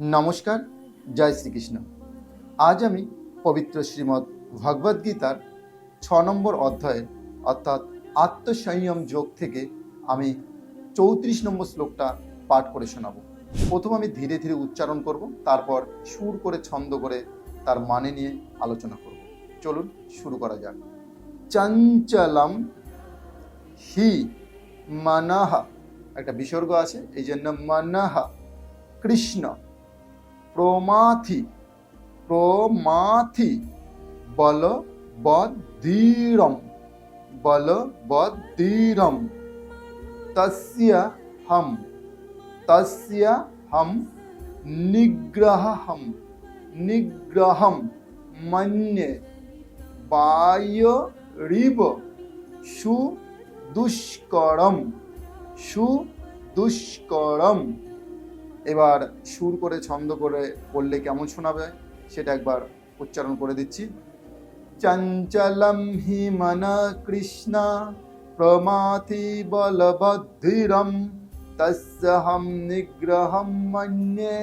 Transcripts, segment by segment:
নমস্কার, জয় শ্রীকৃষ্ণ। আজ আমি পবিত্র শ্রীমদ্ ভগবদ্গীতার ছ নম্বর অধ্যায়ের অর্থাৎ আত্মসংযম যোগ থেকে আমি চৌত্রিশ নম্বর শ্লোকটা পাঠ করে শোনাব। প্রথম আমি ধীরে ধীরে উচ্চারণ করব, তারপর সুর করে ছন্দ করে তার মানে নিয়ে আলোচনা করব। চলুন শুরু করা যাক। চঞ্চলম হি মানাহা একটা বিসর্গ আছে, এই জন্য মানাহা কৃষ্ণ। প্রমাথি প্রমাথি বল বধীরম বল বধীরম তস্য হম তস্য হম, নিগ্রহম নিগ্রহম মন্যে বায়রিব সুদুষ্করম সুদুষ্করম এবার সুর করে ছন্দ করে বললে কেমন শোনাবে, সেটা একবার উচ্চারণ করে দিচ্ছি। চঞ্চলম হি মন কৃষ্ণ প্রমাথি বলবদ্ধিরম, তস্যহম নিগ্রহম মন্যে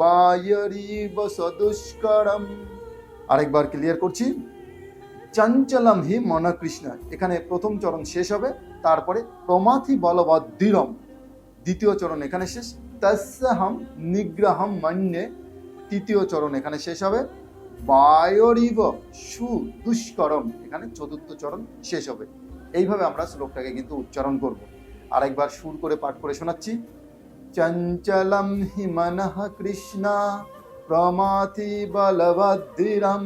বায়রিব সদুষ্করম। আরেকবার ক্লিয়ার করছি। চঞ্চলম হি মন কৃষ্ণ, এখানে প্রথম চরণ শেষ হবে, তারপরে প্রমাথি বলবদ্ধিরম, দ্বিতীয় চরণ এখানে শেষ। তস্যহম নিগ্রহম মন্যে তৃতীয় চরণ। এখানে শেষ হবে। বায়রিব সু দুষ্করম। এখানে চতুর্থ চরণ শেষ হবে। এইভাবে আমরা শ্লোকটাকে কিন্তু উচ্চারণ করব। আরেকবার সুর করে পাঠ করে শোনাচ্ছি। চঞ্চলম হি মনঃ কৃষ্ণ প্রমাথি বলবদ্ধিরম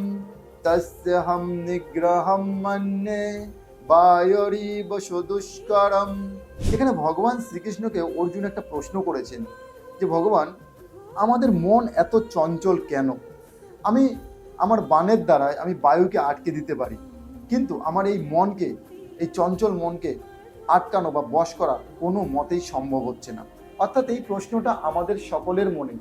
তস্যহম নিগ্রহম মন্যে এখানে ভগবান শ্রীকৃষ্ণকে অর্জুন একটা প্রশ্ন করেছেন যে, ভগবান, আমাদের মন এত চঞ্চল কেন? আমি, আমার বানের দ্বারায় আমি বায়ুকে আটকে দিতে পারি, কিন্তু আমার এই মনকে, এই চঞ্চল মনকে আটকানো বা বশ করা কোনো মতেই সম্ভব হচ্ছে না। অর্থাৎ এই প্রশ্নটা আমাদের সকলের মনে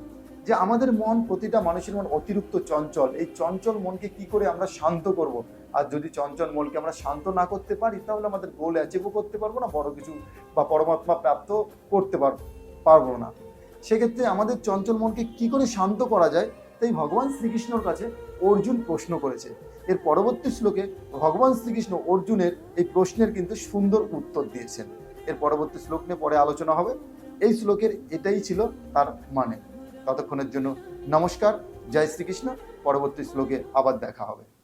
যে আমাদের মন প্রতিটা মানুষের মন অতিরিক্ত চঞ্চল। এই চঞ্চল মনকে কি করে আমরা শান্ত করব? আর যদি চঞ্চল মনকে আমরা শান্ত না করতে পারি, তাহলে আমাদের গোল অ্যাচিভও করতে পারব না, বড় কিছু বা পরমাত্মা প্রাপ্ত করতে পারব পারব না। সেক্ষেত্রে আমাদের চঞ্চল মনকে কি করে শান্ত করা যায়? তাই ভগবান শ্রীকৃষ্ণর কাছে অর্জুন প্রশ্ন করেছে। এর পরবর্তী শ্লোকে ভগবান শ্রীকৃষ্ণ অর্জুনের এই প্রশ্নের কিন্তু সুন্দর উত্তর দিয়েছেন। এর পরবর্তী শ্লোক নিয়ে পরে আলোচনা হবে। এই শ্লোকের এটাই ছিল তার মানে। ততক্ষণের জন্য নমস্কার। জয় শ্রীকৃষ্ণ। পরবর্তী শ্লোকে আবার দেখা হবে।